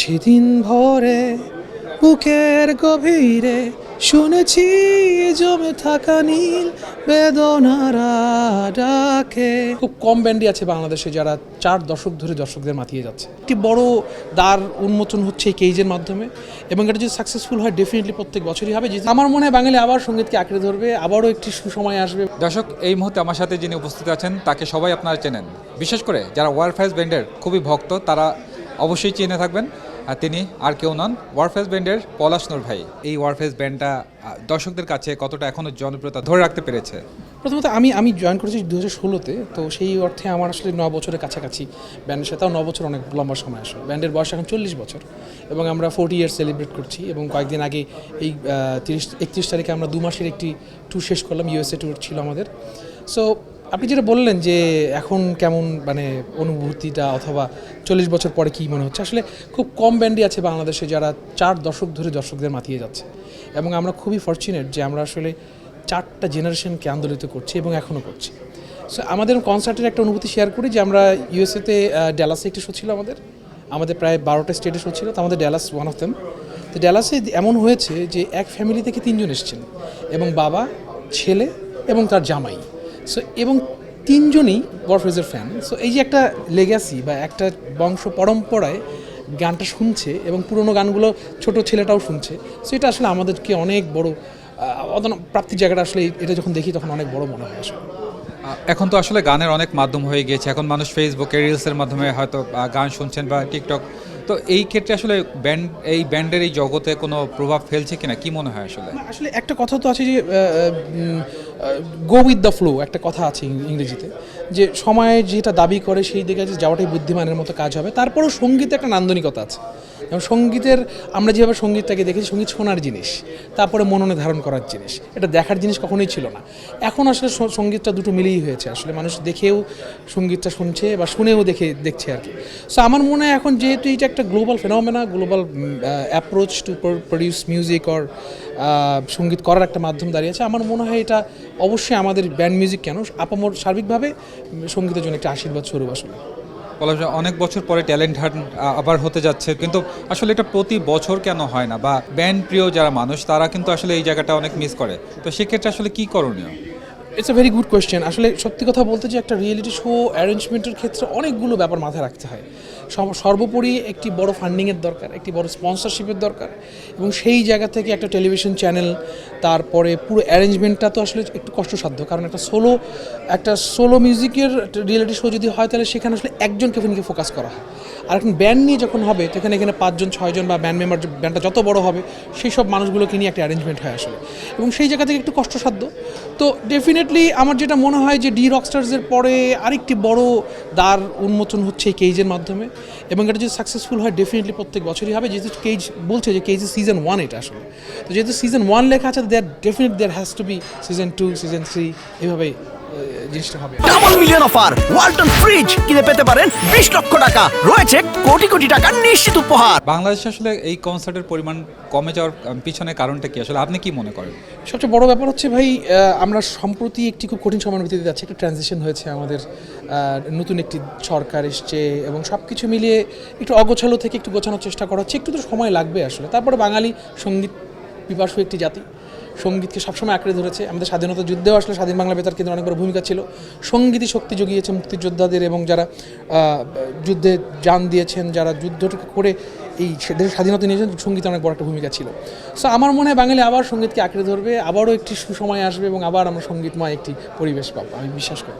সেদিন ভরে বুকের গভীরে শুনেছি জমে থাকা নীল বেদনারা ডাকে। খুব কম ব্যান্ডই আছে বাংলাদেশে যারা চার দশক ধরে দর্শকদের মাতিয়ে যাচ্ছে। একটি বড় দ্বার উন্মোচন হচ্ছে এই কেজের মাধ্যমে এবং এটা যদি সাকসেসফুল হয় ডেফিনেটলি প্রত্যেক বছরই হবে। যেহেতু আমার মনে হয় বাঙালি আবার সঙ্গীতকে আঁকড়ে ধরবে আবারও একটি সুসময় আসবে। দর্শক এই মুহূর্তে আমার সাথে যিনি উপস্থিত আছেন তাকে সবাই আপনারা চেনেন। বিশেষ করে যারা ওয়ারফেস ব্যান্ডের খুবই ভক্ত তারা অবশ্যই চিনে থাকবেন। আর তিনি আর কেউ নন ওয়ারফেস ব্যান্ডের পলাশ নূর ভাই। এই ওয়ারফেস ব্যান্ডটা দর্শকদের কাছে কতটা এখনও জনপ্রিয়তা ধরে রাখতে পেরেছে? প্রথমত আমি আমি জয়েন করেছি দু হাজার ষোলোতে, তো সেই অর্থে আমার আসলে ন বছরের কাছাকাছি ব্যান্ডের সাথেও ন বছর অনেক লম্বা সময় আসলে ব্যান্ডের বয়স এখন চল্লিশ বছর, এবং আমরা ফোর্টি ইয়ার সেলিব্রেট করছি, এবং কয়েকদিন আগে এই তিরিশ, একত্রিশ তারিখে আমরা দু মাসের একটি ট্যুর শেষ করলাম ইউএসএ ট্যুর ছিল আমাদের। সো আপনি যেটা বললেন যে এখন কেমন মানে অনুভূতিটা অথবা চল্লিশ বছর পরে কী মনে হচ্ছে? আসলে খুব কম ব্যান্ডই আছে বাংলাদেশে যারা চার দশক ধরে দর্শকদের মাতিয়ে যাচ্ছে। এবং আমরা খুবই ফর্চুনেট যে আমরা আসলে চারটা জেনারেশনকে আন্দোলিত করছি এবং এখনও করছি। সো আমাদের কনসার্টের একটা অনুভূতি শেয়ার করি যে আমরা ইউএসএতে ড্যালাসে একটি শো ছিল আমাদের। আমাদের প্রায় বারোটা স্টেটে শো ছিল, তো আমাদের ড্যালাস ওয়ান অফ দেম তো ড্যালাসে এমন হয়েছে যে এক ফ্যামিলি থেকে তিনজন এসেছেন এবং বাবা, ছেলে এবং তার জামাই। সো এবং তিনজনই ওয়ারফেজের ফ্যান সো এই যে একটা লেগাসি বা একটা বংশ পরম্পরায় গানটা শুনছে এবং পুরোনো গানগুলো ছোট ছেলেটাও শুনছে সো এটা আসলে আমাদেরকে অনেক বড় প্রাপ্তির জায়গাটা আসলে এটা যখন দেখি তখন অনেক বড় মনে হয় আসলে। এখন তো আসলে গানের অনেক মাধ্যম হয়ে গিয়েছে। এখন মানুষ ফেসবুকে রিলসের মাধ্যমে হয়তো গান শুনছেন বা টিকটক তো এই ক্ষেত্রে আসলে ব্যান্ড এই ব্যান্ডের এই জগতে কোনো প্রভাব ফেলছে কিনা? কি মনে হয় আসলে? আসলে একটা কথা তো আছে যে গো উইথ দ্য ফ্লো একটা কথা আছে ইংরেজিতে, যে সময় যেটা দাবি করে সেই দিকে যে যাওয়াটাই বুদ্ধিমানের মতো কাজ হবে। তারপরেও সঙ্গীতে একটা নান্দনিকতা আছে। যেমন সঙ্গীতের, আমরা যেভাবে সঙ্গীতটাকে দেখেছি, সংগীত শোনার জিনিস, তারপরে মননে ধারণ করার জিনিস, এটা দেখার জিনিস কখনোই ছিল না। এখন আসলে সঙ্গীতটা দুটো মিলেই হয়েছে। আসলে মানুষ দেখেও সঙ্গীতটা শুনছে বা শুনেও দেখে, দেখছে আর কি। সো আমার মনে হয় এখন যেহেতু এটা একটা global phenomena global approach to produce music or সংগীত করার একটা মাধ্যম দাঁড়িয়েছে আমার মনে হয় এটা অবশ্যই আমাদের ব্যান্ড মিউজিক কেন? আপামর সার্বিকভাবে সঙ্গীতের জন্য একটা আশীর্বাদ স্বরূপ আসলে। বলা যায় অনেক বছর পরে ট্যালেন্ট হান্ট আবার হতে যাচ্ছে। কিন্তু আসলে এটা প্রতি বছর কেন হয় না? বা ব্যান্ড প্রিয় যারা মানুষ, তারা কিন্তু আসলে এই জায়গাটা অনেক মিস করে। তো সেক্ষেত্রে আসলে কি করণীয়? It's a very good question আসলে সত্যি কথা বলতে যে একটা রিয়েলিটি শো অ্যারেঞ্জমেন্টের ক্ষেত্রে অনেকগুলো ব্যাপার মাথায় রাখতে হয়। সর্বোপরি একটি বড় ফান্ডিংয়ের দরকার, একটি বড় স্পন্সরশিপের দরকার এবং সেই জায়গা থেকে একটা টেলিভিশন চ্যানেল তারপরে পুরো অ্যারেঞ্জমেন্টটা তো আসলে একটু কষ্টসাধ্য। কারণ একটা সোলো একটা সোলো মিউজিকের রিয়েলিটি শো যদি হয় তাহলে সেখানে আসলে একজনকে নিয়ে ফোকাস করা হয়। আর এখন ব্যান্ড নিয়ে যখন হবে তখন এখানে পাঁচজন, ছয়জন বা ব্যান্ড মেম্বার ব্যান্ডটা যত বড় হবে, সেই সব মানুষগুলোকে নিয়ে একটা অ্যারেঞ্জমেন্ট হয় আসলে। এবং সেই জায়গা থেকে একটু কষ্টসাধ্য। তো ডেফিনেটলি আমার যেটা মনে হয় যে ডি রকস্টার্সের পরে আরেকটি বড় দ্বার উন্মোচন হচ্ছে এই কেজের মাধ্যমে। এবং এটা যদি সাকসেসফুল হয় ডেফিনেটলি প্রত্যেক বছরই হবে। যেহেতু কেজ বলছে যে কেজ সিজন ওয়ান এটা আসলে। তো যেহেতু সিজন ওয়ান লেখা আছে there definite there has to be season two season three এইভাবেই আহ, জিনিসটা হবে। Double million offer Walton fridge কিনে পেতে পারেন বিশ লক্ষ টাকা। রয়েছে কোটি কোটি টাকার নিশ্চিত উপহার। বাংলাদেশে আসলে এই কনসার্টের পরিমাণ কমে যাওয়ার পিছনে কারণটা কি? আসলে আপনি কি মনে করেন? সবচেয়ে বড় ব্যাপার হচ্ছে ভাই আমরা সম্প্রতি একটি খুব কঠিন সময়ের ভিত্তিতে যাচ্ছি। একটা ট্রানজিশন হয়েছে আমাদের নতুন একটি সরকার এসছে এবং সব কিছু মিলিয়ে একটু অগোছালো থেকে একটু গোছানোর চেষ্টা করা হচ্ছে। একটু তো সময় লাগবে আসলে। তারপরে বাঙালি সংগীত পিপাসু একটি জাতি। সঙ্গীতকে সবসময় আঁকড়ে ধরেছে। আমাদের স্বাধীনতা যুদ্ধেও আসলে স্বাধীন বাংলা বেতার কেন্দ্র অনেক বড় ভূমিকা ছিল। সঙ্গীতই শক্তি জুগিয়েছে মুক্তিযোদ্ধাদের এবং যারা যুদ্ধে যান দিয়েছেন, যারা যুদ্ধটাকে করে এই দেশের স্বাধীনতা নিয়েছেন, সংগীত অনেক বড় একটা ভূমিকা ছিল। সো আমার মনে হয় বাঙালি আবার সঙ্গীতকে আঁকড়ে ধরবে, আবারও একটি সুসময় আসবে এবং আবার আমরা সঙ্গীতময় একটি পরিবেশ পাবো, আমি বিশ্বাস করি।